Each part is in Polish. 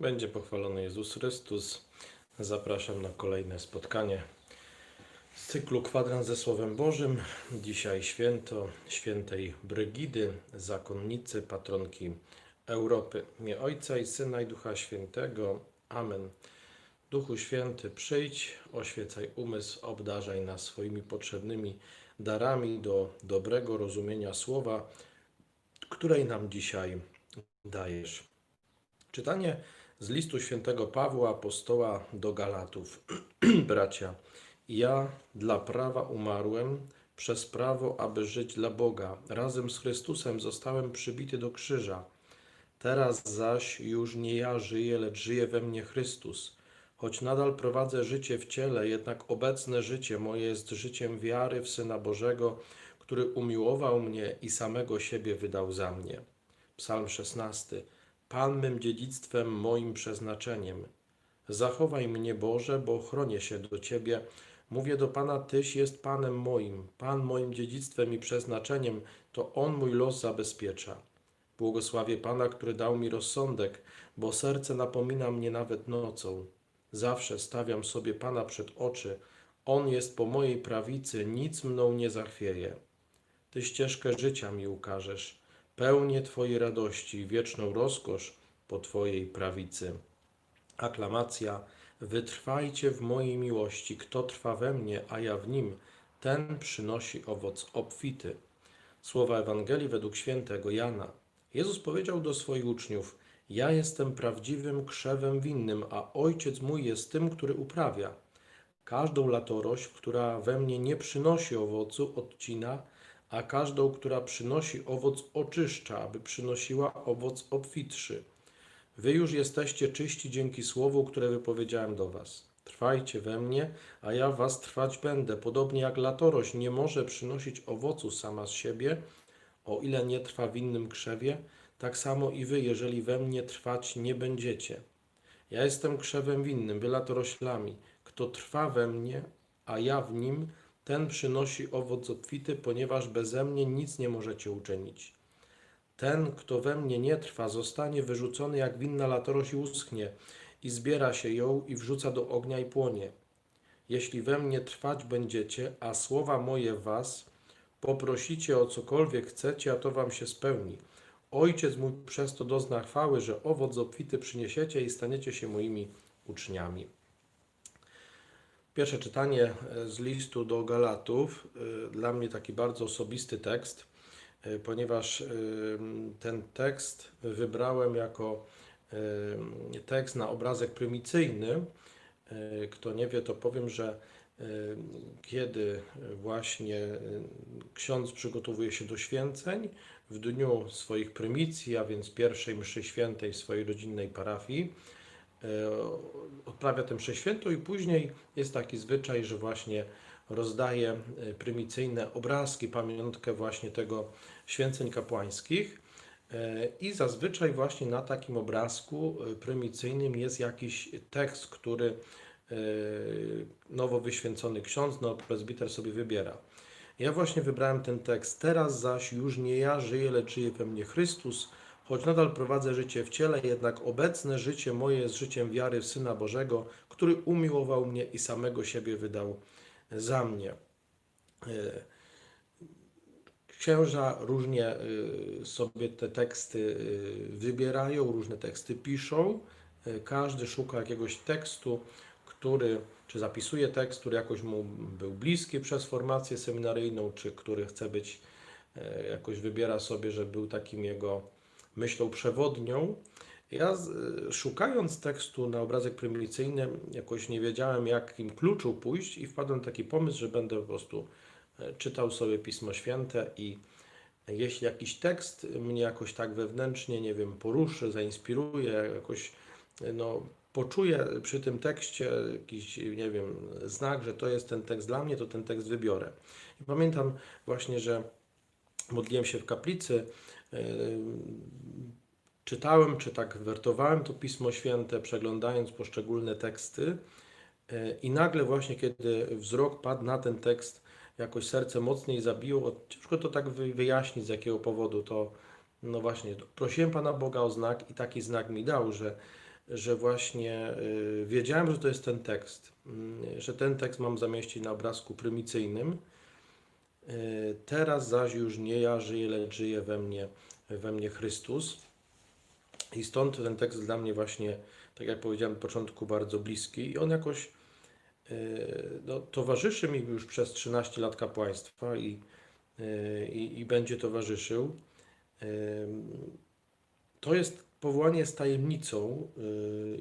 Będzie pochwalony Jezus Chrystus. Zapraszam na kolejne spotkanie z cyklu Kwadrans ze Słowem Bożym. Dzisiaj święto świętej Brygidy, zakonnicy, patronki Europy. Imię Ojca i Syna i Ducha Świętego. Amen. Duchu Święty, przyjdź, oświecaj umysł, obdarzaj nas swoimi potrzebnymi darami do dobrego rozumienia słowa, której nam dzisiaj dajesz. Czytanie z listu świętego Pawła, apostoła do Galatów. Bracia, ja dla prawa umarłem, przez prawo, aby żyć dla Boga. Razem z Chrystusem zostałem przybity do krzyża. Teraz zaś już nie ja żyję, lecz żyje we mnie Chrystus. Choć nadal prowadzę życie w ciele, jednak obecne życie moje jest życiem wiary w Syna Bożego, który umiłował mnie i samego siebie wydał za mnie. Psalm 16. Pan mym dziedzictwem, moim przeznaczeniem. Zachowaj mnie, Boże, bo chronię się do Ciebie. Mówię do Pana, Tyś jest Panem moim. Pan moim dziedzictwem i przeznaczeniem, to On mój los zabezpiecza. Błogosławię Pana, który dał mi rozsądek, bo serce napomina mnie nawet nocą. Zawsze stawiam sobie Pana przed oczy. On jest po mojej prawicy, nic mną nie zachwieje. Ty ścieżkę życia mi ukażesz, pełnię Twojej radości i wieczną rozkosz po Twojej prawicy. Aklamacja, wytrwajcie w mojej miłości, kto trwa we mnie, a ja w nim, ten przynosi owoc obfity. Słowa Ewangelii według świętego Jana. Jezus powiedział do swoich uczniów: Ja jestem prawdziwym krzewem winnym, a ojciec mój jest tym, który uprawia. Każdą latorość, która we mnie nie przynosi owocu, odcina, a każdą, która przynosi owoc, oczyszcza, aby przynosiła owoc obfitszy. Wy już jesteście czyści dzięki słowu, które wypowiedziałem do was. Trwajcie we mnie, a ja was trwać będę. Podobnie jak latorość nie może przynosić owocu sama z siebie, o ile nie trwa w innym krzewie, tak samo i wy, jeżeli we mnie trwać nie będziecie. Ja jestem krzewem winnym, wy latoroślami. Kto trwa we mnie, a ja w nim, ten przynosi owoc obfity, ponieważ beze mnie nic nie możecie uczynić. Ten, kto we mnie nie trwa, zostanie wyrzucony jak winna latorość i uschnie, i zbiera się ją i wrzuca do ognia i płonie. Jeśli we mnie trwać będziecie, a słowa moje was, poprosicie o cokolwiek chcecie, a to wam się spełni. Ojciec mój przez to dozna chwały, że owoc obfity przyniesiecie i staniecie się moimi uczniami. Pierwsze czytanie e, z listu do Galatów, e, dla mnie taki bardzo osobisty tekst, e, ponieważ ten tekst wybrałem jako tekst na obrazek prymicyjny. Kto nie wie, to powiem, że kiedy właśnie ksiądz przygotowuje się do święceń, w dniu swoich prymicji, a więc pierwszej mszy świętej swojej rodzinnej parafii, odprawia tę mszę świętą i później jest taki zwyczaj, że właśnie rozdaje e, prymicyjne obrazki, pamiątkę właśnie tego święceń kapłańskich. E, I zazwyczaj właśnie na takim obrazku e, prymicyjnym jest jakiś tekst, który e, nowo wyświęcony ksiądz, no prezbiter sobie wybiera. Ja właśnie wybrałem ten tekst. Teraz zaś już nie ja żyję, lecz żyje we mnie Chrystus. Choć nadal prowadzę życie w ciele, jednak obecne życie moje jest życiem wiary w Syna Bożego, który umiłował mnie i samego siebie wydał za mnie. E, Księża różnie y, sobie te teksty y, wybierają, różne teksty piszą. Każdy szuka jakiegoś tekstu, który, czy zapisuje tekst, który jakoś mu był bliski przez formację seminaryjną, czy który chce być, e, jakoś wybiera sobie, że był takim jego myślą przewodnią. Ja z- szukając tekstu na obrazek prymicyjny, jakoś nie wiedziałem, jakim kluczu pójść i wpadłem taki pomysł, że będę po prostu e, czytał sobie Pismo Święte i jeśli jakiś tekst mnie jakoś tak wewnętrznie, nie wiem, poruszy, zainspiruje, jakoś e, no, poczuję przy tym tekście jakiś, nie wiem, znak, że to jest ten tekst dla mnie, to ten tekst wybiorę. I pamiętam właśnie, że modliłem się w kaplicy, czytałem, czy tak wertowałem to Pismo Święte, przeglądając poszczególne teksty e, i nagle właśnie, kiedy wzrok padł na ten tekst, jakoś serce mocniej zabiło. Ciężko to tak wy- wyjaśnić, z jakiego powodu to, no właśnie, prosiłem Pana Boga o znak i taki znak mi dał, że że właśnie y, wiedziałem, że to jest ten tekst, y, że ten tekst mam zamieścić na obrazku prymicyjnym. Y, Teraz zaś już nie ja żyję, lecz żyje we mnie, we mnie Chrystus. I stąd ten tekst dla mnie właśnie, tak jak powiedziałem na początku, bardzo bliski i on jakoś y, no, towarzyszy mi już przez 13 lat kapłaństwa i, y, i, i będzie towarzyszył. To jest powołanie z tajemnicą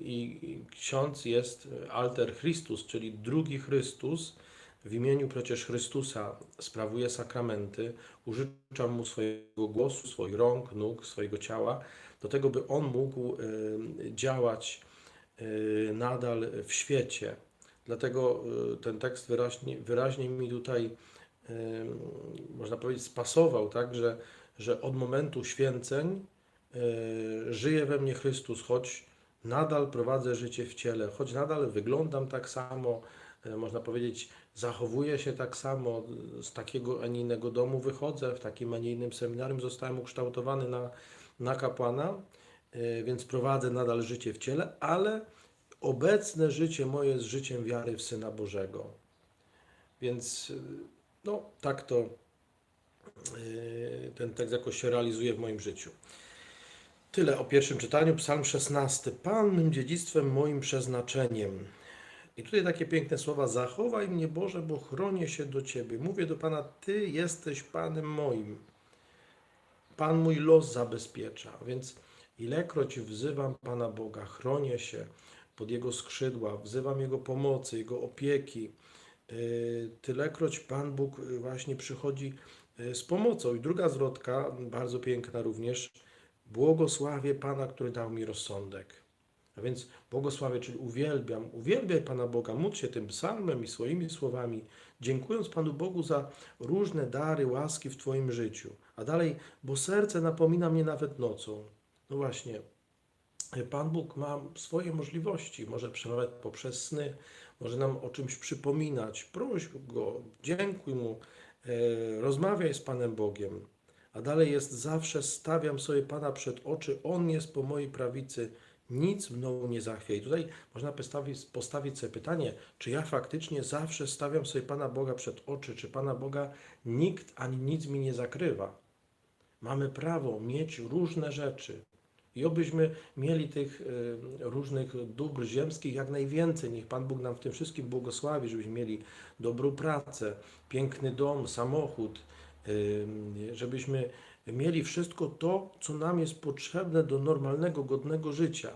i ksiądz jest alter Christus, czyli drugi Chrystus. W imieniu przecież Chrystusa sprawuje sakramenty, użyczam mu swojego głosu, swoich rąk, nóg, swojego ciała, do tego, by on mógł y, działać y, nadal w świecie. Dlatego y, ten tekst wyraźnie, wyraźnie mi tutaj, można powiedzieć, spasował, tak, że, że od momentu święceń żyje we mnie Chrystus, choć nadal prowadzę życie w ciele, choć nadal wyglądam tak samo, można powiedzieć, zachowuję się tak samo, z takiego, a nie innego domu wychodzę, w takim, a nie innym seminarium zostałem ukształtowany na, na kapłana, y, więc prowadzę nadal życie w ciele, ale obecne życie moje jest życiem wiary w Syna Bożego. Więc no, tak to ten tekst jakoś się realizuje w moim życiu. Tyle o pierwszym czytaniu. Psalm 16. Pan mym dziedzictwem, moim przeznaczeniem. I tutaj takie piękne słowa. Zachowaj mnie Boże, bo chronię się do Ciebie. Mówię do Pana, Ty jesteś Panem moim. Pan mój los zabezpiecza. Więc ilekroć wzywam Pana Boga, chronię się pod Jego skrzydła, wzywam Jego pomocy, Jego opieki, yy, tylekroć Pan Bóg właśnie przychodzi yy, z pomocą. I druga zwrotka, bardzo piękna również, błogosławię Pana, który dał mi rozsądek. A więc błogosławię, czyli uwielbiam, uwielbiaj Pana Boga, módl się tym psalmem i swoimi słowami, dziękując Panu Bogu za różne dary, łaski w Twoim życiu. A dalej, bo serce napomina mnie nawet nocą. No właśnie, Pan Bóg ma swoje możliwości, może przemawiać poprzez sny, może nam o czymś przypominać. Proś Go, dziękuj Mu, e, rozmawiaj z Panem Bogiem. A dalej jest zawsze stawiam sobie Pana przed oczy, On jest po mojej prawicy, nic mną nie zachwieje. Tutaj można postawić, postawić sobie pytanie, czy ja faktycznie zawsze stawiam sobie Pana Boga przed oczy, czy Pana Boga nikt ani nic mi nie zakrywa. Mamy prawo mieć różne rzeczy. I obyśmy mieli tych y, różnych dóbr ziemskich jak najwięcej. Niech Pan Bóg nam w tym wszystkim błogosławi, żebyśmy mieli dobrą pracę, piękny dom, samochód, y, żebyśmy mieli wszystko to, co nam jest potrzebne do normalnego, godnego życia.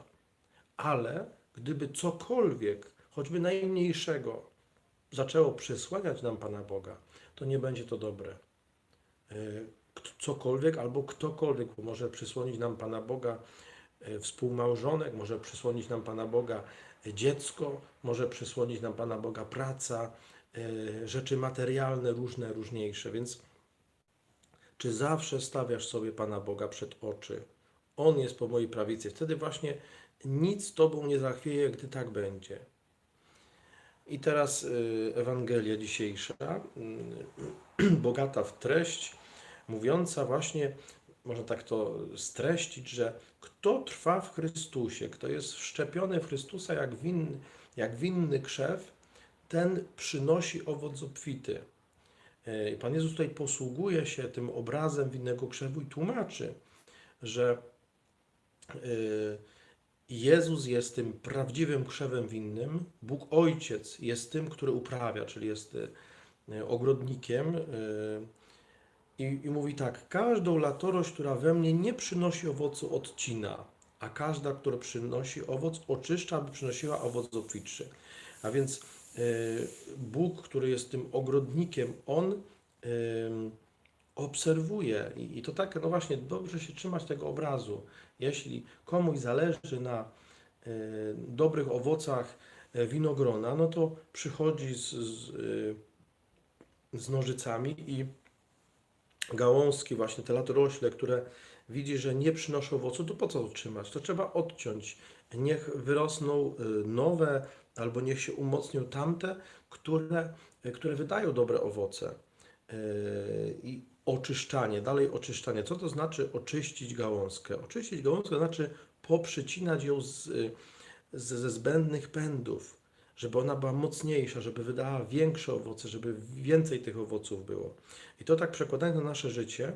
Ale gdyby cokolwiek, choćby najmniejszego, zaczęło przesłaniać nam Pana Boga, to nie będzie to dobre. Kt- Cokolwiek albo ktokolwiek może przysłonić nam Pana Boga, y, współmałżonek, może przysłonić nam Pana Boga y, dziecko, może przysłonić nam Pana Boga praca, rzeczy materialne, różne, różniejsze. Więc czy zawsze stawiasz sobie Pana Boga przed oczy? On jest po mojej prawicy. Wtedy właśnie nic Tobą nie zachwieje, gdy tak będzie. I teraz y, Ewangelia dzisiejsza, y, bogata w treść, mówiąca właśnie, można tak to streścić, że kto trwa w Chrystusie, kto jest wszczepiony w Chrystusa jak winny, jak winny krzew, ten przynosi owoc obfity. Y, Pan Jezus tutaj posługuje się tym obrazem winnego krzewu i tłumaczy, że y, Jezus jest tym prawdziwym krzewem winnym, Bóg Ojciec jest tym, który uprawia, czyli jest y, ogrodnikiem. I, I mówi tak: Każdą latorość, która we mnie nie przynosi owocu, odcina, a każda, która przynosi owoc, oczyszcza, aby przynosiła owoc obfitszy. A więc Bóg, który jest tym ogrodnikiem, on ym, obserwuje i, to tak, no właśnie, dobrze się trzymać tego obrazu. Jeśli komuś zależy na y, dobrych owocach winogrona, no to przychodzi z, z, z nożycami i gałązki, właśnie te latorośle, które widzi, że nie przynoszą owocu, to po co trzymać? To trzeba odciąć. Niech wyrosną nowe, albo niech się umocnią tamte, które, które wydają dobre owoce. Y, I oczyszczanie, dalej oczyszczanie. Co to znaczy oczyścić gałązkę? Oczyścić gałązkę znaczy poprzycinać ją z, ze, ze zbędnych pędów, żeby ona była mocniejsza, żeby wydała większe owoce, żeby więcej tych owoców było. I to tak przekładając na nasze życie,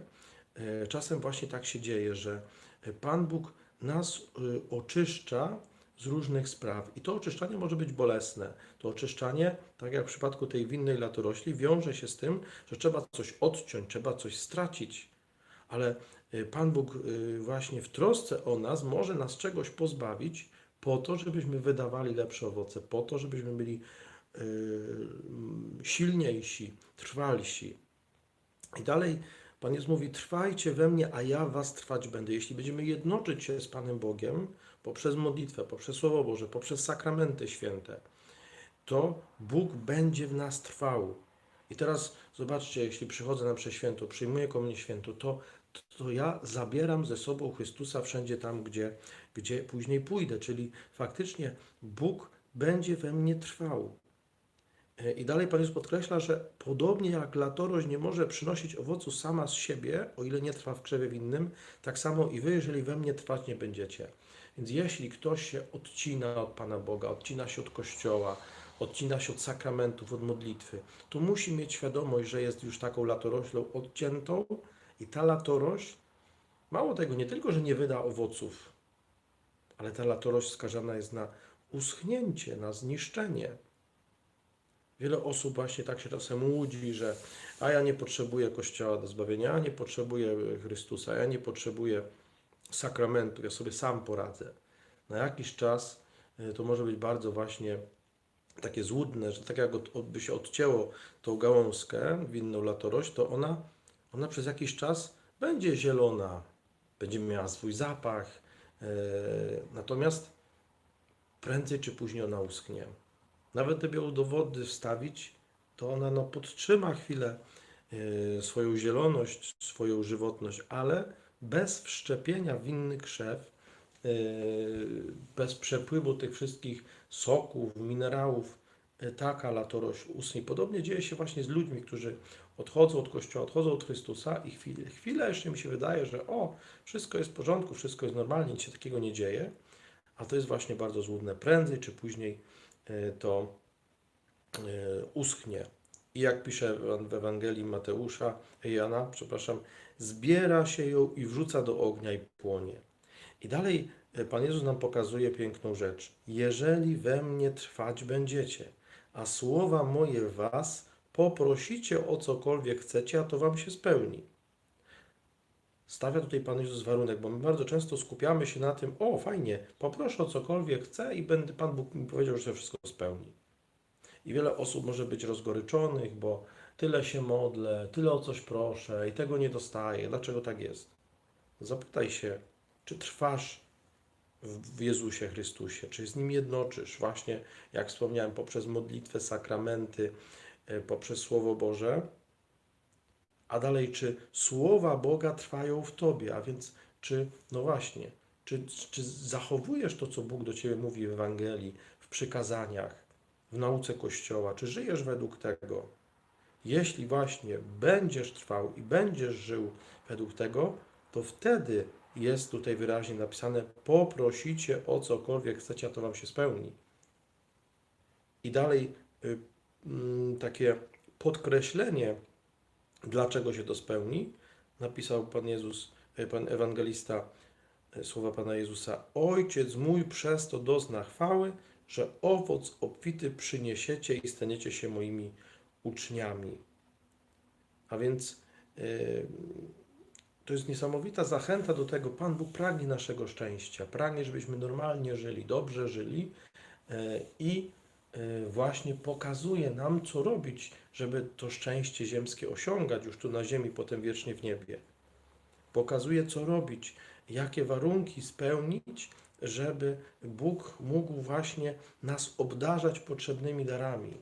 e, czasem właśnie tak się dzieje, że Pan Bóg nas e, oczyszcza z różnych spraw. I to oczyszczanie może być bolesne. To oczyszczanie, tak jak w przypadku tej winnej latorośli, wiąże się z tym, że trzeba coś odciąć, trzeba coś stracić. Ale y, Pan Bóg y, właśnie w trosce o nas może nas czegoś pozbawić po to, żebyśmy wydawali lepsze owoce, po to, żebyśmy byli y, silniejsi, trwalsi. I dalej Pan Jezus mówi: Trwajcie we mnie, a ja was trwać będę. Jeśli będziemy jednoczyć się z Panem Bogiem poprzez modlitwę, poprzez Słowo Boże, poprzez sakramenty święte, to Bóg będzie w nas trwał. I teraz zobaczcie, jeśli przychodzę na prześwięto, przyjmuję komunię świętą, to, to ja zabieram ze sobą Chrystusa wszędzie tam, gdzie, gdzie później pójdę. Czyli faktycznie Bóg będzie we mnie trwał. E, I dalej Pan Jezus podkreśla, że podobnie jak latorość nie może przynosić owocu sama z siebie, o ile nie trwa w krzewie winnym, tak samo i wy, jeżeli we mnie trwać nie będziecie. Więc jeśli ktoś się odcina od Pana Boga, odcina się od Kościoła, odcina się od sakramentów, od modlitwy, to musi mieć świadomość, że jest już taką latoroślą odciętą i ta latorość, mało tego, nie tylko, że nie wyda owoców, ale ta latorość skazana jest na uschnięcie, na zniszczenie. Wiele osób właśnie tak się czasem łudzi, że a ja nie potrzebuję Kościoła do zbawienia, ja nie potrzebuję Chrystusa, ja nie potrzebuję sakramentu, ja sobie sam poradzę. Na jakiś czas y, to może być bardzo właśnie takie złudne, że tak jak od, by się odcięło tą gałązkę, winną latorość, to ona, ona przez jakiś czas będzie zielona, będzie miała swój zapach, yy, natomiast prędzej czy później ona uschnie. Nawet gdyby ją do wody wstawić, to ona no, podtrzyma chwilę yy, swoją zieloność, swoją żywotność, ale bez wszczepienia w inny krzew, yy, bez przepływu tych wszystkich soków, minerałów, yy, taka latorość uschnie. Podobnie dzieje się właśnie z ludźmi, którzy odchodzą od Kościoła, odchodzą od Chrystusa i chwilę, chwilę jeszcze mi się wydaje, że o, wszystko jest w porządku, wszystko jest normalnie, nic się takiego nie dzieje, a to jest właśnie bardzo złudne. Prędzej czy później yy, to uschnie. I jak pisze w Ewangelii Mateusza, Jana, przepraszam, zbiera się ją i wrzuca do ognia i płonie. I dalej Pan Jezus nam pokazuje piękną rzecz. Jeżeli we mnie trwać będziecie, a słowa moje was, poprosicie o cokolwiek chcecie, a to wam się spełni. Stawia tutaj Pan Jezus warunek, bo my bardzo często skupiamy się na tym, o fajnie, poproszę o cokolwiek chcę i będę, Pan Bóg mi powiedział, że się wszystko spełni. I wiele osób może być rozgoryczonych, bo tyle się modlę, tyle o coś proszę i tego nie dostaję. Dlaczego tak jest? Zapytaj się, czy trwasz w Jezusie Chrystusie, czy z Nim jednoczysz, właśnie jak wspomniałem, poprzez modlitwę, sakramenty, e, poprzez Słowo Boże, a dalej, czy słowa Boga trwają w Tobie, a więc czy, no właśnie, czy, czy zachowujesz to, co Bóg do Ciebie mówi w Ewangelii, w przykazaniach, w nauce Kościoła, czy żyjesz według tego? Jeśli właśnie będziesz trwał i będziesz żył według tego, to wtedy jest tutaj wyraźnie napisane: poprosicie o cokolwiek chcecie, a to wam się spełni. I dalej y, y, takie podkreślenie, dlaczego się to spełni, napisał Pan Jezus, y, Pan Ewangelista, y, słowa Pana Jezusa: Ojciec mój przez to dozna chwały, że owoc obfity przyniesiecie i staniecie się moimi uczniami. A więc yy, to jest niesamowita zachęta do tego. Pan Bóg pragnie naszego szczęścia, pragnie, żebyśmy normalnie żyli, dobrze żyli yy, i yy, właśnie pokazuje nam, co robić, żeby to szczęście ziemskie osiągać już tu na ziemi, potem wiecznie w niebie. Pokazuje, co robić, jakie warunki spełnić, żeby Bóg mógł właśnie nas obdarzać potrzebnymi darami.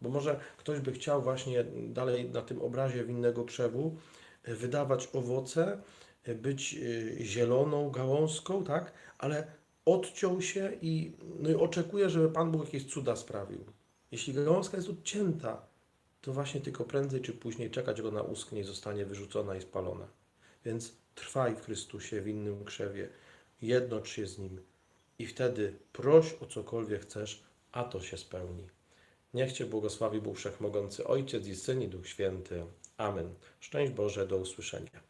Bo może ktoś by chciał właśnie dalej na tym obrazie winnego krzewu e, wydawać owoce, e, być e, zieloną gałązką, tak? Ale odciął się i, no i oczekuje, żeby Pan Bóg jakieś cuda sprawił. Jeśli gałązka jest odcięta, to właśnie tylko prędzej czy później czekać go na usknie zostanie wyrzucona i spalona. Więc trwaj w Chrystusie, w innym krzewie, jednocz się z Nim, i wtedy proś o cokolwiek chcesz, a to się spełni. Niech Cię błogosławi Bóg Wszechmogący, Ojciec i Syn i Duch Święty. Amen. Szczęść Boże, do usłyszenia.